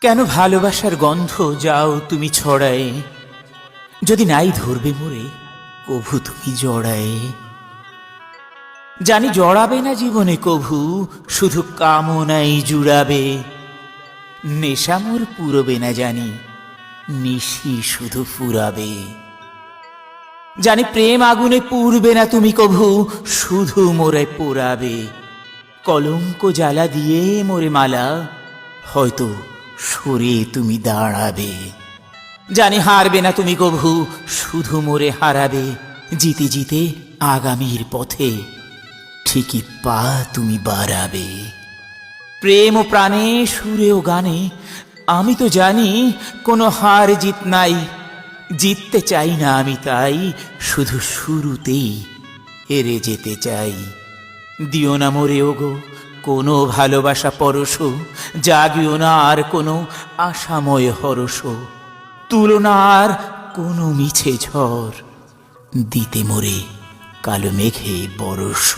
কেন ভালোবাসার গন্ধ যাও তুমি ছড়ায়? যদি নাই ধরবে মোরে, কভু তুমি জড়ায়। জানি জড়াবে না জীবনে কভু, শুধু কামনাই জুড়াবে। নেশা মোর পুরবে না জানি, নিশি শুধু ফুরাবে। জানি প্রেম আগুনে পুরবে না তুমি কভু, শুধু মোরে পোড়াবে। কলঙ্ক জ্বালা দিয়ে মোরে মালা, হয়তো সরে তুমি দাঁড়াবে। জানি হারবে না তুমি কভু, শুধু মোরে হারাবে, জিতে জিতে আগামীর পথে ঠিকই পা তুমি বাড়াবে। প্রেম ও প্রাণে, সুরে ও গানে, আমি তো জানি কোনো হার জিত নাই, জিততে চাই না আমি তাই, শুধু শুরুতেই হেরে যেতে চাই। দিও না মোরে ওগো কোনো ভালোবাসা পরশ, জাগিও না আর কোনো আশাময় হরস তুলনার কোনো মিছে ঝড় দিতে মোরে কালো মেঘে বরস